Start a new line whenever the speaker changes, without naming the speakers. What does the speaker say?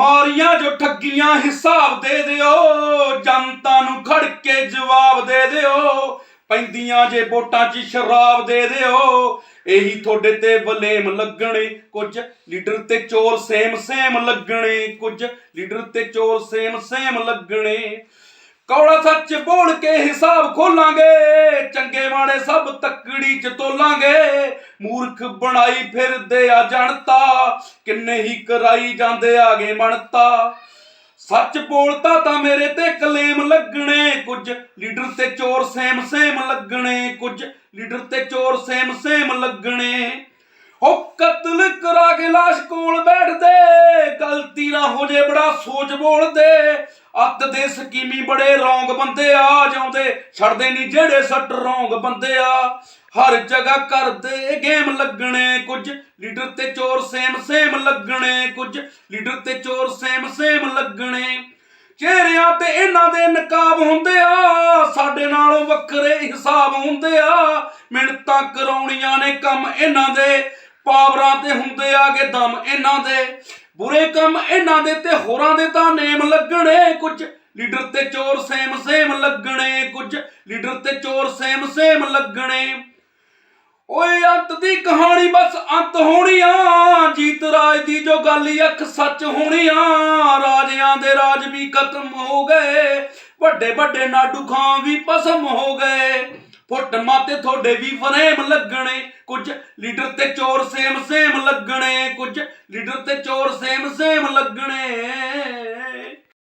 ਮਾਰੀਆਂ ਜੋ ਠੱਗੀਆਂ ਹਿਸਾਬ ਦੇ ਦਿਓ, ਜਨਤਾ ਨੂੰ ਖੜ ਕੇ ਜਵਾਬ ਦੇ ਦਿਓ। ਪੈਂਦੀਆਂ ਜੇ ਵੋਟਾਂ 'ਚ ਸ਼ਰਾਬ ਦੇ ਦਿਓ, ਇਹੀ ਤੁਹਾਡੇ ਤੇ ਬਲੇਮ ਲੱਗਣੇ। ਕੁਝ ਲੀਡਰ ਤੇ ਚੋਰ ਸੇਮ ਸੇਮ ਲੱਗਣੇ, ਕੁਝ ਲੀਡਰ ਤੇ ਚੋਰ ਸੇਮ ਸੇਮ ਲੱਗਣੇ। ਕੌੜਾ ਸੱਚ ਬੋਲ ਕੇ ਹਿਸਾਬ ਖੋਲਾਂਗੇ, ਚੰਗੇ ਮਾੜੇ ਸਭ ਤੱਕੜੀ ਚ ਤੋਲਾਂਗੇ। ਮੂਰਖ ਬਣਾਈ ਫਿਰਦੇ ਆ ਜਨਤਾ, ਕਿੰਨੇ ਹੀ ਕਰਾਈ ਜਾਂਦੇ ਆਗੇ ਮਣਤਾ ਸੱਚ ਬੋਲਤਾ ਤਾਂ ਮੇਰੇ ਤੇ ਕਲੇਮ ਲੱਗਣੇ, ਕੁਝ ਲੀਡਰ ਤੇ ਚੋਰ ਸੇਮ ਸੇਮ ਲੱਗਣੇ, ਕੁਝ ਲੀਡਰ ਤੇ ਚੋਰ ਸੇਮ ਸੇਮ ਲੱਗਣੇ। ਹੋ ਕਤਲ ਕਰਾ ਕੇ ਲਾਸ਼ ਕੋਲ ਬੈਠਦੇ, ਗਲਤੀ ਨਾ ਹੋ ਜੇ ਬੜਾ ਸੋਚ ਬੋਲਦੇ। ਅੱਤ ਦੇ ਸਕੀਮੀ ਬੜੇ ਰੌਂਗ ਬੰਦੇ ਆ, ਜਾਉਂਦੇ ਛੱਡਦੇ ਨਹੀਂ ਜਿਹੜੇ ਸੱਟ ਰੌਂਗ ਬੰਦੇ ਆ। ਹਰ ਜਗ੍ਹਾ ਕਰਦੇ ਗੇਮ ਲੱਗਣੇ ਕੁਝ, ਲੀਡਰ ਤੇ ਚੋਰ ਸੇਮ ਸੇਮ ਲੱਗਣੇ ਕੁਝ, ਲੀਡਰ ਤੇ ਚੋਰ ਸੇਮ ਸੇਮ ਲੱਗਣੇ। ਚਿਹਰਿਆਂ ਤੇ ਇਹਨਾਂ ਦੇ ਨਕਾਬ ਹੁੰਦੇ ਆ, ਸਾਡੇ ਨਾਲੋਂ ਵੱਖਰੇ ਹਿਸਾਬ ਹੁੰਦੇ ਆ। ਮਿਹਨਤਾਂ ਕਰਾਉਣੀਆਂ ਨੇ ਕੰਮ ਇਹਨਾਂ ਦੇ, ਪਾਵਰਾਂ ਤੇ ਹੁੰਦੇ ਆਗੇ ਦਮ ਇਹਨਾਂ ਦੇ। ਬੁਰੇ ਕੰਮ ਇਹਨਾਂ ਦੇ ਤੇ, ਹੋਰਾਂ ਦੇ ਤਾਂ ਨੇਮ ਲੱਗਣੇ ਕੁਝ। ਲੀਡਰ ਤੇ ਚੋਰ ਸੇਮ ਸੇਮ ਲੱਗਣੇ ਕੁਝ। ਲੀਡਰ ਤੇ ਚੋਰ ਸੇਮ ਸੇਮ ਲੱਗਣੇ। ਓਏ ਅੰਤ ਦੀ ਕਹਾਣੀ ਬਸ ਅੰਤ ਹੋਣੀ ਆ ਜੀਤ ਰਾਜ ਦੀ ਜੋ ਗੱਲ ਈ ਅੱਖ ਸੱਚ ਹੋਣੀ ਆ ਰਾਜਿਆਂ ਦੇ ਰਾਜ ਵੀ ਖਤਮ ਹੋ ਗਏ। ਵੱਡੇ ਵੱਡੇ ਨਾਡੂ ਖਾਂ ਵੀ ਪਸਮ ਹੋ ਗਏ। ਫੁੱਟ ਮਾਤੇ ਤੁਹਾਡੇ ਵੀ ਫਰੇਮ ਲੱਗਣੇ। ਕੁਝ ਲੀਡਰ ਤੇ ਚੋਰ ਸੇਮ ਸੇਮ ਲੱਗਣੇ। ਕੁਝ ਲੀਡਰ ਤੇ ਚੋਰ ਸੇਮ ਸੇਮ ਲੱਗਣੇ।